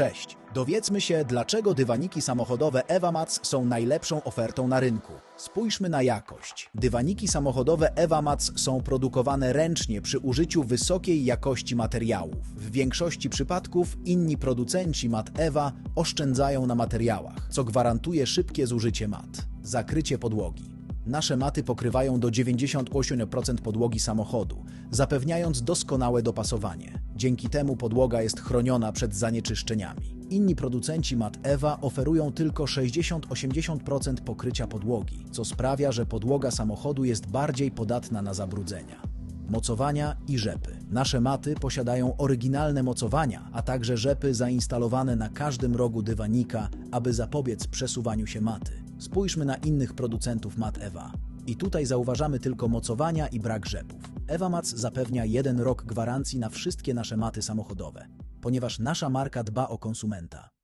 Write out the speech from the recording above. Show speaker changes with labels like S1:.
S1: Cześć! Dowiedzmy się, dlaczego dywaniki samochodowe Evamats są najlepszą ofertą na rynku. Spójrzmy na jakość. Dywaniki samochodowe Evamats są produkowane ręcznie przy użyciu wysokiej jakości materiałów. W większości przypadków inni producenci mat Ewa oszczędzają na materiałach, co gwarantuje szybkie zużycie mat. Zakrycie podłogi. Nasze maty pokrywają do 98% podłogi samochodu, zapewniając doskonałe dopasowanie. Dzięki temu podłoga jest chroniona przed zanieczyszczeniami. Inni producenci mat Ewa oferują tylko 60-80% pokrycia podłogi, co sprawia, że podłoga samochodu jest bardziej podatna na zabrudzenia. Mocowania i rzepy. Nasze maty posiadają oryginalne mocowania, a także rzepy zainstalowane na każdym rogu dywanika, aby zapobiec przesuwaniu się maty. Spójrzmy na innych producentów mat Ewa. I tutaj zauważamy tylko mocowania i brak rzepów. Evamac zapewnia jeden rok gwarancji na wszystkie nasze maty samochodowe, ponieważ nasza marka dba o konsumenta.